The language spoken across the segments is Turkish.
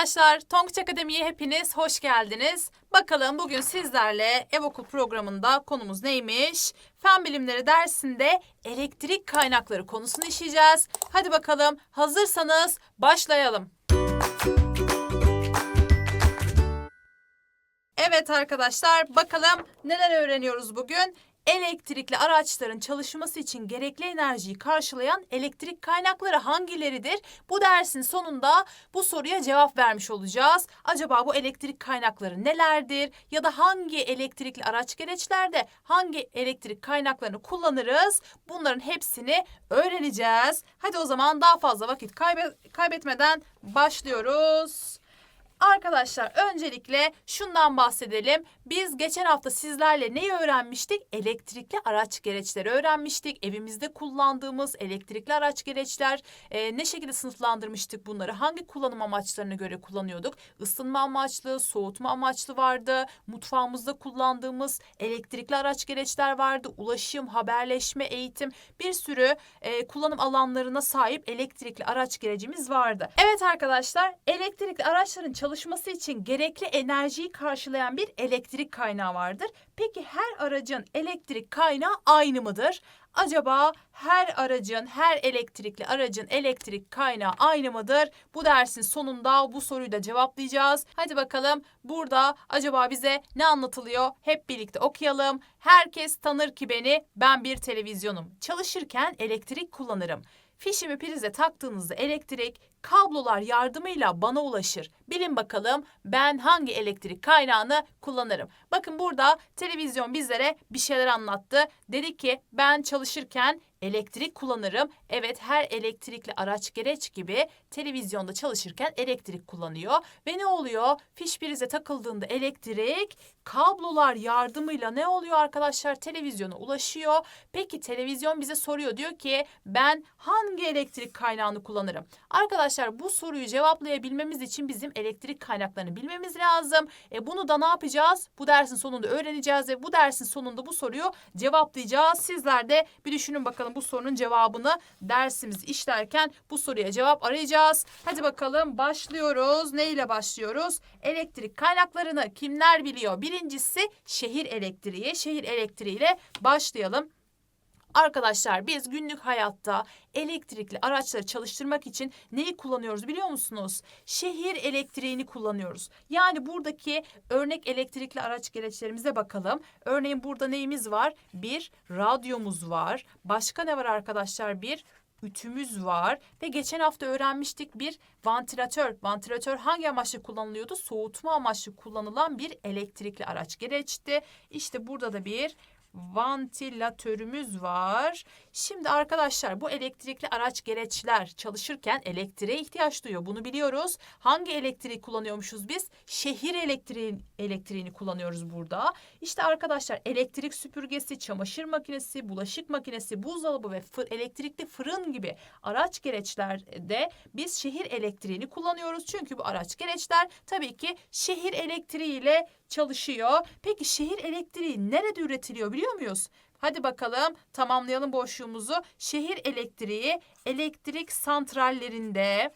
arkadaşlar, Tonguç Akademi'ye hepiniz hoş geldiniz. Bakalım bugün sizlerle Ev Okul programında konumuz neymiş? Fen bilimleri dersinde elektrik kaynakları konusunu işleyeceğiz. Hadi bakalım hazırsanız başlayalım. Evet arkadaşlar bakalım neler öğreniyoruz bugün? Elektrikli araçların çalışması için gerekli enerjiyi karşılayan elektrik kaynakları hangileridir? Bu dersin sonunda bu soruya cevap vermiş olacağız. Acaba bu elektrik kaynakları nelerdir? Ya da hangi elektrikli araç gereçlerde hangi elektrik kaynaklarını kullanırız? Bunların hepsini öğreneceğiz. Hadi o zaman daha fazla vakit kaybe- kaybetmeden başlıyoruz. Arkadaşlar öncelikle şundan bahsedelim. Biz geçen hafta sizlerle neyi öğrenmiştik? Elektrikli araç gereçleri öğrenmiştik. Evimizde kullandığımız elektrikli araç gereçler e, ne şekilde sınıflandırmıştık bunları? Hangi kullanım amaçlarına göre kullanıyorduk? Isınma amaçlı, soğutma amaçlı vardı. Mutfağımızda kullandığımız elektrikli araç gereçler vardı. Ulaşım, haberleşme, eğitim bir sürü e, kullanım alanlarına sahip elektrikli araç gerecimiz vardı. Evet arkadaşlar elektrikli araçların çalışması için gerekli enerjiyi karşılayan bir elektrik kaynağı vardır. Peki her aracın elektrik kaynağı aynı mıdır? Acaba her aracın, her elektrikli aracın elektrik kaynağı aynı mıdır? Bu dersin sonunda bu soruyu da cevaplayacağız. Hadi bakalım burada acaba bize ne anlatılıyor? Hep birlikte okuyalım. Herkes tanır ki beni, ben bir televizyonum. Çalışırken elektrik kullanırım. Fişimi prize taktığınızda elektrik kablolar yardımıyla bana ulaşır. Bilin bakalım ben hangi elektrik kaynağını kullanırım. Bakın burada televizyon bizlere bir şeyler anlattı. Dedi ki ben çalışırken elektrik kullanırım. Evet her elektrikli araç gereç gibi televizyonda çalışırken elektrik kullanıyor. Ve ne oluyor? Fiş prize takıldığında elektrik kablolar yardımıyla ne oluyor arkadaşlar? Televizyona ulaşıyor. Peki televizyon bize soruyor diyor ki ben hangi elektrik kaynağını kullanırım? Arkadaşlar bu soruyu cevaplayabilmemiz için bizim elektrik kaynaklarını bilmemiz lazım. E bunu da ne yapacağız? Bu dersin sonunda öğreneceğiz ve bu dersin sonunda bu soruyu cevaplayacağız. Sizler de bir düşünün bakalım bu sorunun cevabını dersimizi işlerken bu soruya cevap arayacağız. Hadi bakalım başlıyoruz. Ne ile başlıyoruz? Elektrik kaynaklarını kimler biliyor? Birincisi şehir elektriği. Şehir elektriğiyle başlayalım. Arkadaşlar biz günlük hayatta elektrikli araçları çalıştırmak için neyi kullanıyoruz biliyor musunuz? Şehir elektriğini kullanıyoruz. Yani buradaki örnek elektrikli araç gereçlerimize bakalım. Örneğin burada neyimiz var? Bir radyomuz var. Başka ne var arkadaşlar? Bir ütümüz var ve geçen hafta öğrenmiştik bir vantilatör. Vantilatör hangi amaçla kullanılıyordu? Soğutma amaçlı kullanılan bir elektrikli araç gereçti. İşte burada da bir vantilatörümüz var. Şimdi arkadaşlar bu elektrikli araç gereçler çalışırken elektriğe ihtiyaç duyuyor. Bunu biliyoruz. Hangi elektriği kullanıyormuşuz biz? Şehir elektriği, elektriğini kullanıyoruz burada. İşte arkadaşlar elektrik süpürgesi, çamaşır makinesi, bulaşık makinesi, buzdolabı ve fır, elektrikli fırın gibi araç gereçlerde biz şehir elektriğini kullanıyoruz. Çünkü bu araç gereçler tabii ki şehir elektriğiyle çalışıyor. Peki şehir elektriği nerede üretiliyor muyuz? Hadi bakalım tamamlayalım boşluğumuzu. Şehir elektriği elektrik santrallerinde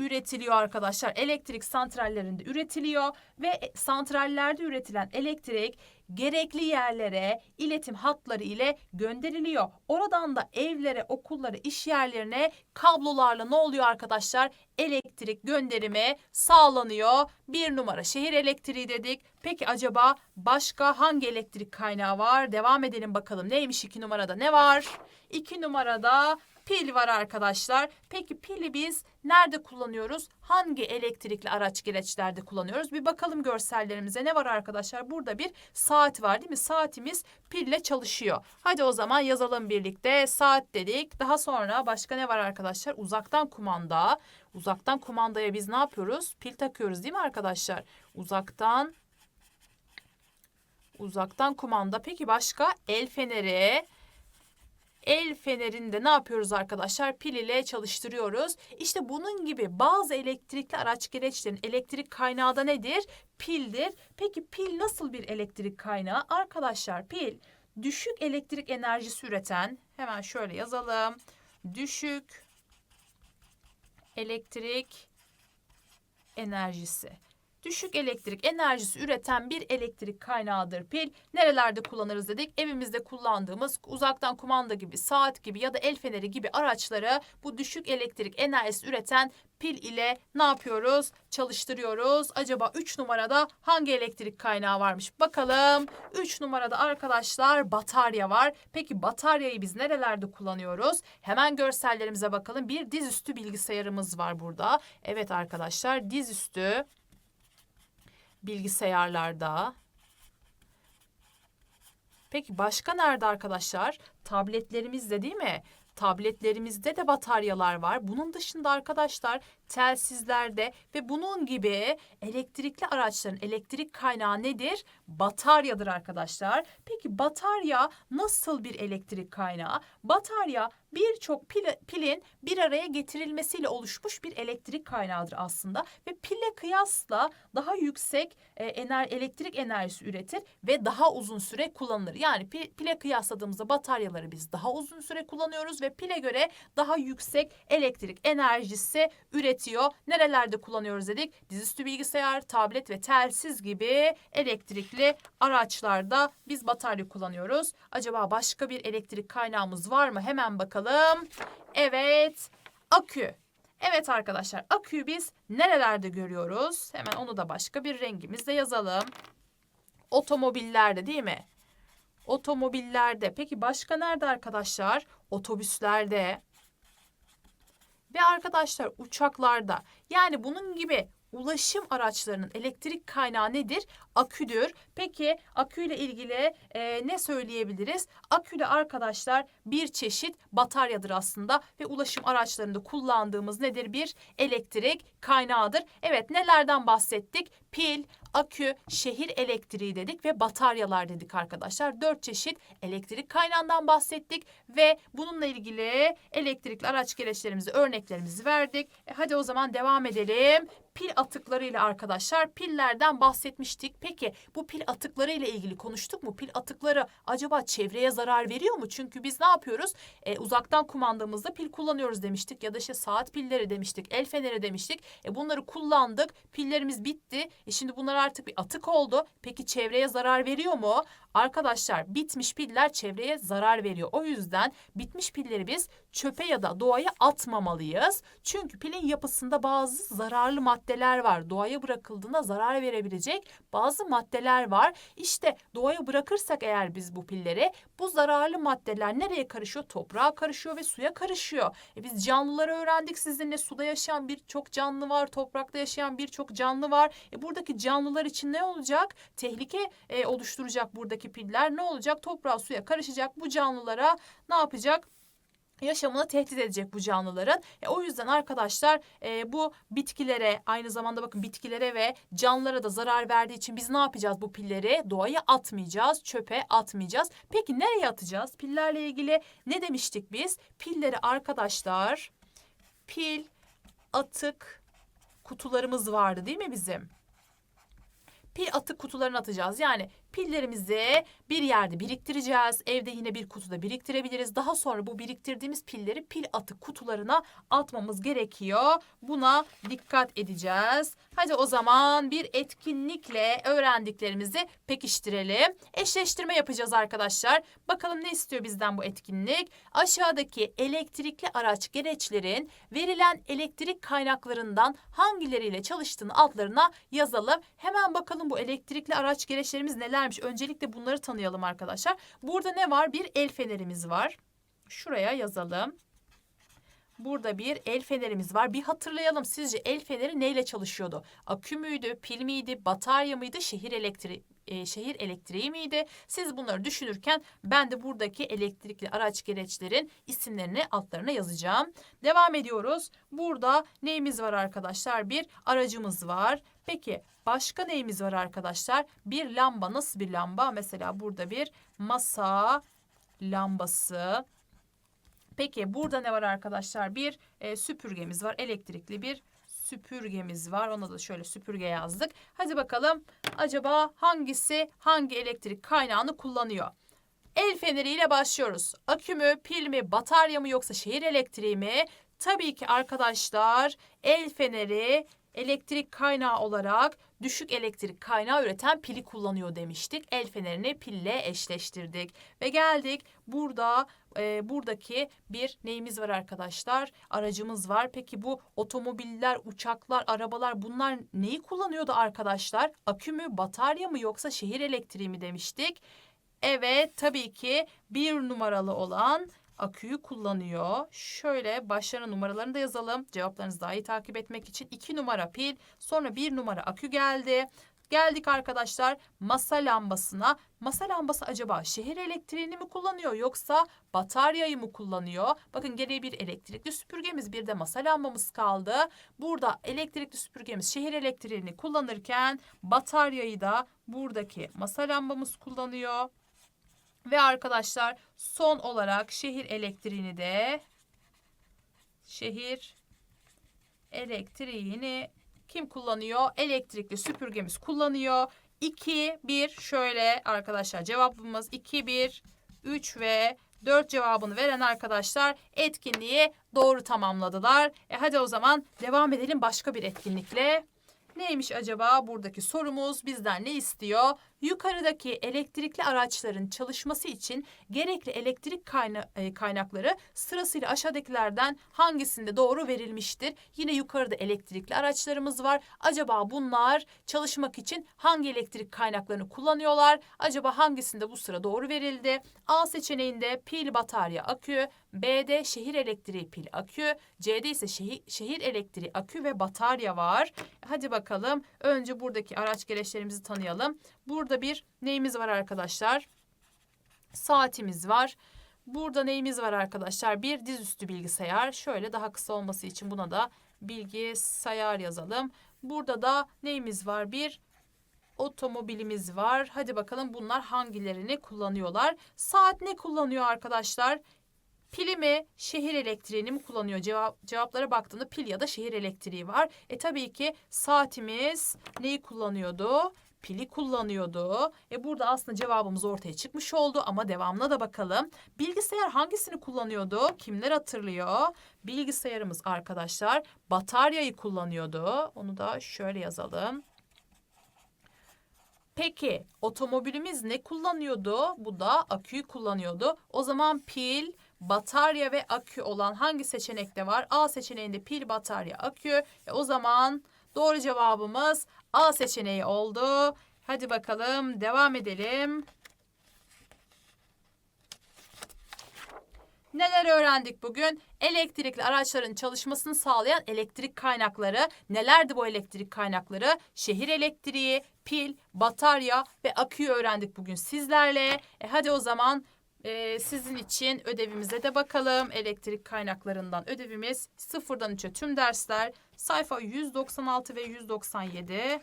üretiliyor arkadaşlar. Elektrik santrallerinde üretiliyor ve santrallerde üretilen elektrik gerekli yerlere iletim hatları ile gönderiliyor. Oradan da evlere, okullara, iş yerlerine kablolarla ne oluyor arkadaşlar? Elektrik gönderimi sağlanıyor. Bir numara şehir elektriği dedik. Peki acaba başka hangi elektrik kaynağı var? Devam edelim bakalım. Neymiş iki numarada? Ne var? İki numarada pil var arkadaşlar. Peki pili biz nerede kullanıyoruz? Hangi elektrikli araç gereçlerde kullanıyoruz? Bir bakalım görsellerimize ne var arkadaşlar? Burada bir saat var değil mi? Saatimiz pille çalışıyor. Hadi o zaman yazalım birlikte. Saat dedik. Daha sonra başka ne var arkadaşlar? Uzaktan kumanda. Uzaktan kumandaya biz ne yapıyoruz? Pil takıyoruz değil mi arkadaşlar? Uzaktan uzaktan kumanda. Peki başka? El feneri. El fenerinde ne yapıyoruz arkadaşlar? Pil ile çalıştırıyoruz. İşte bunun gibi bazı elektrikli araç gereçlerin elektrik kaynağı da nedir? Pildir. Peki pil nasıl bir elektrik kaynağı? Arkadaşlar pil düşük elektrik enerjisi üreten hemen şöyle yazalım. Düşük elektrik enerjisi. Düşük elektrik enerjisi üreten bir elektrik kaynağıdır pil. Nerelerde kullanırız dedik? Evimizde kullandığımız uzaktan kumanda gibi, saat gibi ya da el feneri gibi araçları bu düşük elektrik enerjisi üreten pil ile ne yapıyoruz? Çalıştırıyoruz. Acaba 3 numarada hangi elektrik kaynağı varmış? Bakalım. 3 numarada arkadaşlar batarya var. Peki bataryayı biz nerelerde kullanıyoruz? Hemen görsellerimize bakalım. Bir dizüstü bilgisayarımız var burada. Evet arkadaşlar dizüstü bilgisayarlarda. Peki başka nerede arkadaşlar? Tabletlerimizde değil mi? Tabletlerimizde de bataryalar var. Bunun dışında arkadaşlar telsizlerde ve bunun gibi elektrikli araçların elektrik kaynağı nedir? Bataryadır arkadaşlar. Peki batarya nasıl bir elektrik kaynağı? Batarya birçok pil, pilin bir araya getirilmesiyle oluşmuş bir elektrik kaynağıdır aslında ve pile kıyasla daha yüksek e, ener, elektrik enerjisi üretir ve daha uzun süre kullanılır. Yani pi- pile kıyasladığımızda bataryaları biz daha uzun süre kullanıyoruz ve pile göre daha yüksek elektrik enerjisi üretiyor. Nerelerde kullanıyoruz dedik? Dizüstü bilgisayar, tablet ve telsiz gibi elektrikli araçlarda biz batarya kullanıyoruz. Acaba başka bir elektrik kaynağımız var mı? Hemen bakalım. Evet, akü. Evet arkadaşlar, aküyü biz nerelerde görüyoruz? Hemen onu da başka bir rengimizle yazalım. Otomobillerde değil mi? Otomobillerde. Peki başka nerede arkadaşlar? Otobüslerde. Ve arkadaşlar uçaklarda. Yani bunun gibi ulaşım araçlarının elektrik kaynağı nedir? Aküdür. Peki aküyle ilgili e, ne söyleyebiliriz? Akü de arkadaşlar bir çeşit bataryadır aslında ve ulaşım araçlarında kullandığımız nedir? Bir elektrik kaynağıdır. Evet nelerden bahsettik? Pil, akü, şehir elektriği dedik ve bataryalar dedik arkadaşlar. Dört çeşit elektrik kaynağından bahsettik ve bununla ilgili elektrikli araç gereçlerimizi, örneklerimizi verdik. E, hadi o zaman devam edelim. Pil atıklarıyla arkadaşlar pillerden bahsetmiştik. Peki bu pil atıkları ile ilgili konuştuk mu? Pil atıkları acaba çevreye zarar veriyor mu? Çünkü biz ne yapıyoruz? E, uzaktan kumandamızda pil kullanıyoruz demiştik ya da işte saat pilleri demiştik, el feneri demiştik. E, bunları kullandık, pillerimiz bitti. E, şimdi bunlar artık bir atık oldu. Peki çevreye zarar veriyor mu? Arkadaşlar bitmiş piller çevreye zarar veriyor. O yüzden bitmiş pilleri biz çöpe ya da doğaya atmamalıyız. Çünkü pilin yapısında bazı zararlı maddeler var. Doğaya bırakıldığında zarar verebilecek bazı maddeler var. İşte doğaya bırakırsak eğer biz bu pilleri bu zararlı maddeler nereye karışıyor? Toprağa karışıyor ve suya karışıyor. E biz canlıları öğrendik sizinle. Suda yaşayan birçok canlı var. Toprakta yaşayan birçok canlı var. E buradaki canlılar için ne olacak? Tehlike e, oluşturacak buradaki piller. Ne olacak? Toprağa suya karışacak. Bu canlılara ne yapacak? Yaşamını tehdit edecek bu canlıların. E, o yüzden arkadaşlar e, bu bitkilere aynı zamanda bakın bitkilere ve canlılara da zarar verdiği için biz ne yapacağız bu pilleri? Doğaya atmayacağız, çöpe atmayacağız. Peki nereye atacağız? Pillerle ilgili ne demiştik biz? Pilleri arkadaşlar pil atık kutularımız vardı değil mi bizim? pil atık kutularına atacağız. Yani pillerimizi bir yerde biriktireceğiz. Evde yine bir kutuda biriktirebiliriz. Daha sonra bu biriktirdiğimiz pilleri pil atık kutularına atmamız gerekiyor. Buna dikkat edeceğiz. Hadi o zaman bir etkinlikle öğrendiklerimizi pekiştirelim. Eşleştirme yapacağız arkadaşlar. Bakalım ne istiyor bizden bu etkinlik? Aşağıdaki elektrikli araç gereçlerin verilen elektrik kaynaklarından hangileriyle çalıştığını altlarına yazalım. Hemen bakalım bu elektrikli araç gereçlerimiz nelermiş? Öncelikle bunları tanıyalım arkadaşlar. Burada ne var? Bir el fenerimiz var. Şuraya yazalım. Burada bir el fenerimiz var. Bir hatırlayalım sizce el feneri neyle çalışıyordu? Akü müydü, pil miydi, batarya mıydı, şehir elektriği e, şehir elektriği miydi? Siz bunları düşünürken ben de buradaki elektrikli araç gereçlerin isimlerini altlarına yazacağım. Devam ediyoruz. Burada neyimiz var arkadaşlar? Bir aracımız var. Peki başka neyimiz var arkadaşlar? Bir lamba nasıl bir lamba? Mesela burada bir masa lambası. Peki burada ne var arkadaşlar? Bir e, süpürgemiz var. Elektrikli bir süpürgemiz var. Ona da şöyle süpürge yazdık. Hadi bakalım acaba hangisi hangi elektrik kaynağını kullanıyor? El feneriyle başlıyoruz. Akü mü, pil mi, batarya mı yoksa şehir elektriği mi? Tabii ki arkadaşlar el feneri elektrik kaynağı olarak düşük elektrik kaynağı üreten pili kullanıyor demiştik. El fenerini pille eşleştirdik ve geldik burada e, buradaki bir neyimiz var arkadaşlar? Aracımız var. Peki bu otomobiller, uçaklar, arabalar bunlar neyi kullanıyordu arkadaşlar? Akü mü, batarya mı yoksa şehir elektriği mi demiştik? Evet tabii ki bir numaralı olan aküyü kullanıyor. Şöyle başlarına numaralarını da yazalım. Cevaplarınızı daha iyi takip etmek için 2 numara pil, sonra 1 numara akü geldi. Geldik arkadaşlar masa lambasına. Masa lambası acaba şehir elektriğini mi kullanıyor yoksa bataryayı mı kullanıyor? Bakın geriye bir elektrikli süpürgemiz bir de masa lambamız kaldı. Burada elektrikli süpürgemiz şehir elektriğini kullanırken bataryayı da buradaki masa lambamız kullanıyor. Ve arkadaşlar son olarak şehir elektriğini de şehir elektriğini kim kullanıyor? Elektrikli süpürgemiz kullanıyor. 2, 1 şöyle arkadaşlar cevabımız 2, 1, 3 ve 4 cevabını veren arkadaşlar etkinliği doğru tamamladılar. E hadi o zaman devam edelim başka bir etkinlikle. Neymiş acaba buradaki sorumuz bizden ne istiyor? Yukarıdaki elektrikli araçların çalışması için gerekli elektrik e, kaynakları sırasıyla aşağıdakilerden hangisinde doğru verilmiştir? Yine yukarıda elektrikli araçlarımız var. Acaba bunlar çalışmak için hangi elektrik kaynaklarını kullanıyorlar? Acaba hangisinde bu sıra doğru verildi? A seçeneğinde pil, batarya, akü, B'de şehir elektriği pil, akü, C'de ise şehir, şehir elektriği akü ve batarya var. Hadi bakalım önce buradaki araç gereçlerimizi tanıyalım. Burada bir neyimiz var arkadaşlar? Saatimiz var. Burada neyimiz var arkadaşlar? Bir dizüstü bilgisayar. Şöyle daha kısa olması için buna da bilgisayar yazalım. Burada da neyimiz var? Bir otomobilimiz var. Hadi bakalım bunlar hangilerini kullanıyorlar? Saat ne kullanıyor arkadaşlar? Pili mi, şehir elektriğini mi kullanıyor? Cevap, cevaplara baktığında pil ya da şehir elektriği var. E tabii ki saatimiz neyi kullanıyordu? Pili kullanıyordu. E burada aslında cevabımız ortaya çıkmış oldu ama devamına da bakalım. Bilgisayar hangisini kullanıyordu? Kimler hatırlıyor? Bilgisayarımız arkadaşlar bataryayı kullanıyordu. Onu da şöyle yazalım. Peki otomobilimiz ne kullanıyordu? Bu da aküyü kullanıyordu. O zaman pil, batarya ve akü olan hangi seçenekte var? A seçeneğinde pil, batarya, akü. E o zaman doğru cevabımız A seçeneği oldu. Hadi bakalım devam edelim. Neler öğrendik bugün? Elektrikli araçların çalışmasını sağlayan elektrik kaynakları. Nelerdi bu elektrik kaynakları? Şehir elektriği, pil, batarya ve aküyü öğrendik bugün sizlerle. E hadi o zaman e, sizin için ödevimize de bakalım. Elektrik kaynaklarından ödevimiz sıfırdan 3'e tüm dersler. Sayfa 196 ve 197.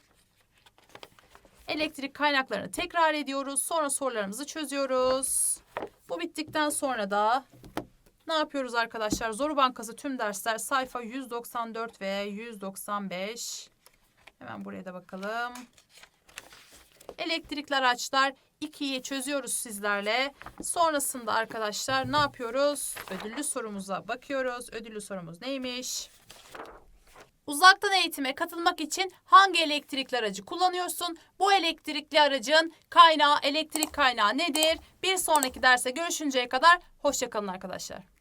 Elektrik kaynaklarını tekrar ediyoruz. Sonra sorularımızı çözüyoruz. Bu bittikten sonra da ne yapıyoruz arkadaşlar? Zoru Bankası tüm dersler sayfa 194 ve 195. Hemen buraya da bakalım. Elektrikli araçlar 2'yi çözüyoruz sizlerle. Sonrasında arkadaşlar ne yapıyoruz? Ödüllü sorumuza bakıyoruz. Ödüllü sorumuz neymiş? Uzaktan eğitime katılmak için hangi elektrikli aracı kullanıyorsun? Bu elektrikli aracın kaynağı, elektrik kaynağı nedir? Bir sonraki derse görüşünceye kadar hoşçakalın arkadaşlar.